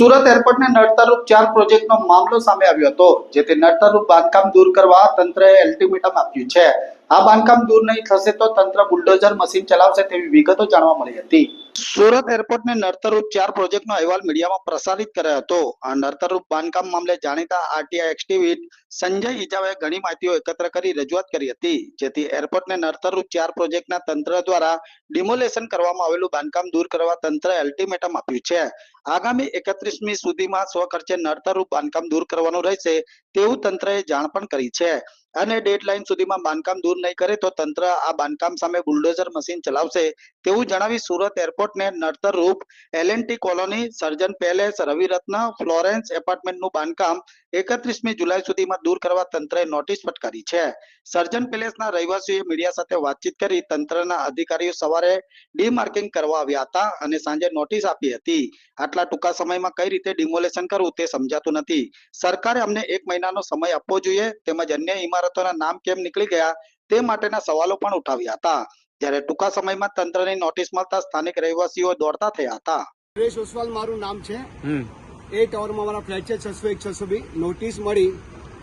સુરત એરપોર્ટને નડતરરૂપ ચાર પ્રોજેક્ટનો મામલો સામે આવ્યો હતો, જેથી નડતરરૂપ બાંધકામ દૂર કરવા તંત્રએ અલ્ટિમેટમ આપ્યું છે. આ બાંધકામ દૂર નહીં થશે તો તંત્ર બુલડોઝર મશીન ચલાવશે તેવી વિગતો જાણવા મળી હતી. સુરત એરપોર્ટને નડતરરૂપ ચાર પ્રોજેક્ટનો અહેવાલ મીડિયામાં પ્રસારિત કર્યો હતો. આ નડતરરૂપ બાંધકામ મામલે જાણીતા આરટીઆઈ એક્ટિવિટ સંજય ઇજાવે ઘણી માહિતીઓ એકત્ર કરી રજૂઆત કરી હતી, જેથી એરપોર્ટને નડતરરૂપ ચાર પ્રોજેક્ટના તંત્ર દ્વારા ડિમોલેશન કરવામાં આવેલું બાંધકામ દૂર કરવા તંત્રએ અલ્ટિમેટમ આપ્યું છે. આગામી એકત્રીસમી સુધીમાં સ્વખર્ચે નડતરરૂપ બાંધકામ દૂર કરવાનું રહેશે તેવું તંત્રએ જાણ પણ કરી છે. અને ડેડલાઇન સુધીમાં બાંધકામ દૂર નહીં કરે તો તંત્ર આ બાંધકામ સામે બુલડોઝર મશીન ચલાવશે તેવું જણાવી સુરત એરપોર્ટને નડતરરૂપ LNT colony Sarjan palace Raviratna Florence એપાર્ટમેન્ટનું બાંધકામ એકત્રીસમી જુલાઈ સુધીમાં દૂર કરવા તંત્રએ નોટિસ ફટકારી છે. સર્જન પેલેસના રહેવાસીઓએ મીડિયા સાથે વાતચીત કરી તંત્રના અધિકારીઓ સવારે ડીમાર્કિંગ કરવા આવ્યા હતા અને સાંજે નોટિસ આપી હતી. આટલા ટૂંકા સમયમાં કઈ રીતે ડિમોલેશન કરવું તે સમજાતું નથી. સરકારે અમને એક મહિનાનો સમય આપવો જોઈએ તેમજ અન્ય ઇમારતોના નામ કેમ નીકળી ગયા તે માટેના સવાલો પણ ઉઠાવ્યા હતા. જ્યારે ટૂંકા સમયમાં તંત્રની નોટિસ મળતા સ્થાનિક રહેવાસીઓ દોડતા થયા હતા. સુરેશ ઓસવાલ મારું નામ છે. હમ. એ ટાવરમાં મારા ફ્લેટ છે છસો એક છસો બી. નોટિસ મળી.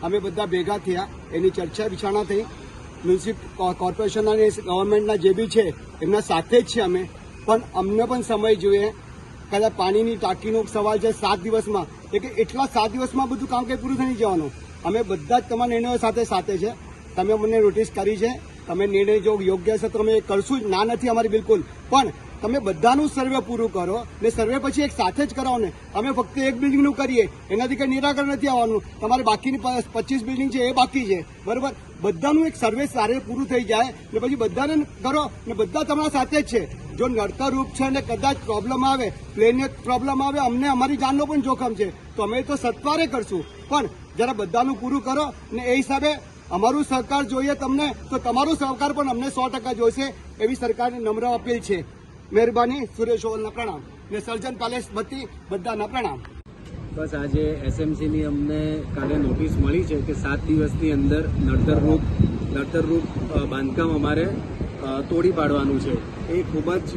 અમે બધા ભેગા થયા. એની ચર્ચા વિચારણા થઈ. મ્યુનિસિપલ કોર્પોરેશન અને ગવર્મેન્ટના જે બી છે એમના સાથે જ છે અમે. પણ અમને પણ સમય જોઈએ. કદાચ પાણીની ટાંકીનો સવાલ છે સાત દિવસમાં. એટલે એટલા સાત દિવસમાં બધું કામ કંઈ પૂરું થઈ જવાનું? અમે બધા જ તમારા નિર્ણયો સાથે સાથે છે. તમે મને નોટિસ કરી છે. તમે નિર્ણય જો યોગ્ય છે તો અમે કરશું જ. ના નથી અમારી બિલકુલ. પણ તમે બધાનું સર્વે પૂરું કરો ને સર્વે પછી એક સાથે જ કરાવો ને. અમે ફક્ત એક બિલ્ડિંગનું કરીએ. એનાથી કંઈ નિરાકરણ નથી આવવાનું. તમારે બાકીની પચીસ બિલ્ડિંગ છે એ બાકી છે. બરાબર? બધાનું એક સર્વે સારે પૂરું થઈ જાય ને પછી બધાને કરો ને બધા તમારા સાથે જ છે. જો નડતરરૂપ છે ને કદાચ પ્રોબ્લેમ આવે પ્લેનને પ્રોબ્લેમ આવે, અમને અમારી જાનનો પણ જોખમ છે. તો અમે તો સત્વારે કરશું. પણ જરા બધાનું પૂરું કરો ને એ હિસાબે અમારું સહકાર જોઈએ તમને, તો તમારો સહકાર પણ અમને સો ટકા જોઈશે એવી સરકારની નમ્ર અપીલ છે. મહેરબાની, સુરેશ ઓવલના પ્રણામ ને સર્જન પેલેસ બધી બધાના પ્રણામ. બસ આજે એસએમસીની અમને કાલે નોટિસ મળી છે કે સાત દિવસની અંદર નડતરરૂપ નડતરરૂપ બાંધકામ અમારે તોડી પાડવાનું છે. એ ખૂબ જ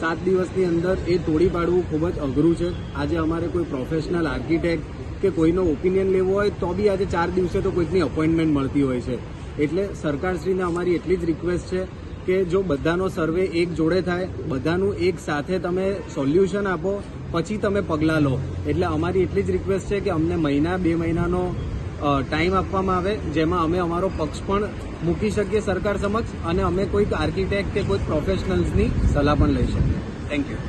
સાત દિવસની અંદર એ તોડી પાડવું ખૂબ જ અઘરું છે. આજે અમારે કોઈ પ્રોફેશનલ આર્કિટેક્ટ કે કોઈનો ઓપિનિયન લેવો હોય તો બી આજે ચાર દિવસે તો કોઈકની અપોઇન્ટમેન્ટ મળતી હોય છે. એટલે સરકારશ્રીને અમારી એટલી જ રિક્વેસ્ટ છે કે જો બધાનો સર્વે એક જોડે થાય, બધાનું એક સાથે તમે સોલ્યુશન આપો, પછી તમે પગલાં લો. એટલે અમારી એટલી જ રિક્વેસ્ટ છે કે અમને મહિના, બે મહિનાનો ટાઈમ આપવામાં આવે, જેમાં અમે અમારો પક્ષ પણ મૂકી શકીએ સરકાર સમક્ષ અને અમે કોઈક આર્કિટેક્ટ કે કોઈક પ્રોફેશનલ્સની સલાહ પણ લઈ શકીએ. Thank you